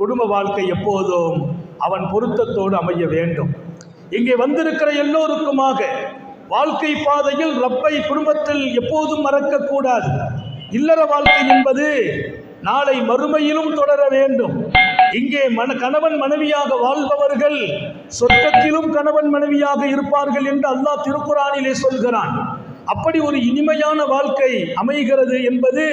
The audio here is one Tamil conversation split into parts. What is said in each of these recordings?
குடும்ப வாழ்க்கை எப்போதும் அவன் பொருத்தத்தோடு அமைய வேண்டும். இங்கே வந்திருக்கிற எல்லோருக்குமாக வாழ்க்கை பாதையில் ரப்பை குடும்பத்தில் எப்போதும் மறக்கக்கூடாது. இல்லற வாழ்க்கை என்பது நாளை மறுமையிலும் தொடர வேண்டும். இங்கே மன கணவன் மனைவியாக வாழ்பவர்கள் சொர்க்கத்திலும் கணவன் மனைவியாக இருப்பார்கள் என்று அல்லாஹ் திருக்குறானிலே சொல்கிறான். அப்படி ஒரு இனிமையான வாழ்க்கை அமைகிறது என்பது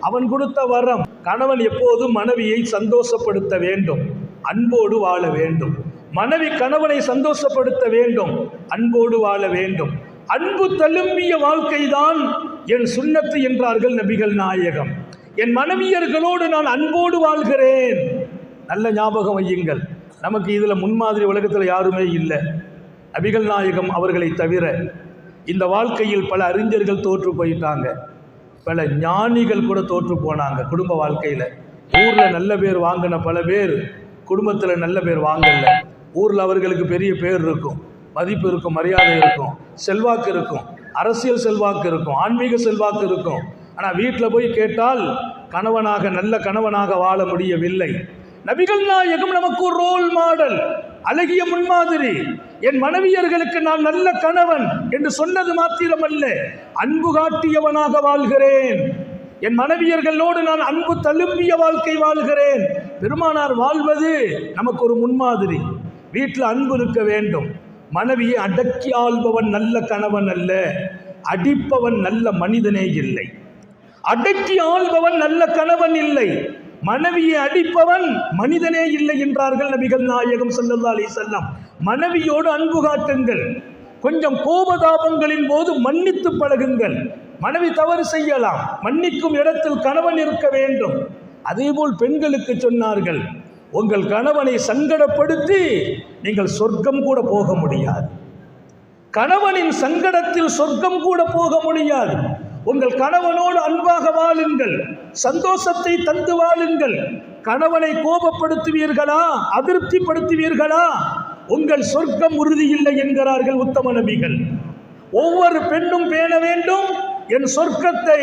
அவன் கொடுத்த வரம். கணவன் எப்போதும் மனைவியை சந்தோஷப்படுத்த வேண்டும். அன்போடு வாழ வேண்டும். மனைவி கணவனை சந்தோஷப்படுத்த வேண்டும். அன்போடு வாழ வேண்டும். அன்பு தழும்பிய வாழ்க்கைதான் என் சுண்ணத்து என்றார்கள் நபிகள் நாயகம். என் மனைவியர்களோடு நான் அன்போடு வாழ்கிறேன். நல்ல ஞாபகம் வையுங்கள். நமக்கு இதில் முன்மாதிரி உலகத்தில் யாருமே இல்லை. நபிகள் நாயகம் அவர்களை தவிர இந்த வாழ்க்கையில் பல அறிஞர்கள் தோற்று போயிட்டாங்க. பல ஞானிகள் கூட தோற்று போனாங்க குடும்ப வாழ்க்கையில். ஊரில் நல்ல பேர் வாங்கின பல பேர் குடும்பத்தில் நல்ல பேர் வாங்கல. ஊரில் அவர்களுக்கு பெரிய பேர் இருக்கும். மதிப்பு இருக்கும் மரியாதை இருக்கும் செல்வாக்கு இருக்கும். அரசியல் செல்வாக்கு இருக்கும் ஆன்மீக செல்வாக்கு இருக்கும். ஆனால் வீட்டில் போய் கேட்டால் கணவனாக நல்ல கணவனாக வாழ முடியவில்லை. நபிகள் நாயகம் நமக்கு ஒரு ரோல் மாடல் அழகிய முன்மாதிரி என் மனைவியர்களுக்கு நான் நல்ல கணவன் என்று சொன்னது மாத்திரமல்ல அன்பு காட்டியவனாக வாழ்கிறேன். என் மனைவியர்களோடு நான் அன்பு தழும்பிய வாழ்க்கை வாழ்கிறேன். பெருமானார் வாழ்வது நமக்கு ஒரு முன்மாதிரி வீட்டில் அன்பு இருக்க வேண்டும். மனைவியை அடக்கி ஆள்பவன் நல்ல கணவன் அல்ல அடிப்பவன் நல்ல மனிதனே இல்லை. அடக்கி ஆள்பவன் நல்ல கணவன் இல்லை மனைவியை அடிப்பவன் மனிதனே இல்லை என்றார்கள் நபிகள் நாயகம் சல்லல்லா அலி வஸல்லம். மனைவியோடு அன்பு காட்டுங்கள். கொஞ்சம் கோபதாபங்களின் போது மன்னித்து பழகுங்கள். மனைவி தவறு செய்யலாம். மன்னிக்கும் இடத்தில் கணவன் இருக்க வேண்டும். அதேபோல் பெண்களுக்கு சொன்னார்கள் உங்கள் கணவனை சங்கடப்படுத்தி நீங்கள் சொர்க்கம் கூட போக முடியாது. கணவனின் சங்கடத்தில் சொர்க்கம் கூட போக முடியாது. உங்கள் கணவனோடு அன்பாக வாழுங்கள். சந்தோஷத்தை தந்து வாழுங்கள். கணவனை கோபப்படுத்துவீர்களா? அதிருப்திப்படுத்துவீர்களா? உங்கள் சொர்க்கம் உறுதியில்லை என்கிறார்கள் உத்தம நபிகள். ஒவ்வொரு பெண்ணும் பேண வேண்டும். என் சொர்க்கத்தை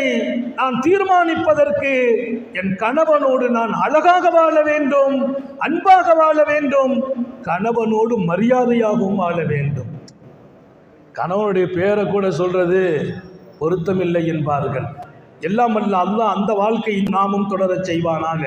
நான் தீர்மானிப்பதற்கு என் கணவனோடு நான் அழகாக வாழ வேண்டும். அன்பாக வாழ வேண்டும். கணவனோடு மரியாதையாகவும் வாழ வேண்டும். கணவனுடைய பேரை கூட சொல்றது பொருத்தமில்லை என்பார்கள். எல்லாம் அல்ல அல்லாஹ் அந்த வாழ்க்கையை நாமும் தொடரச் செய்வானாக.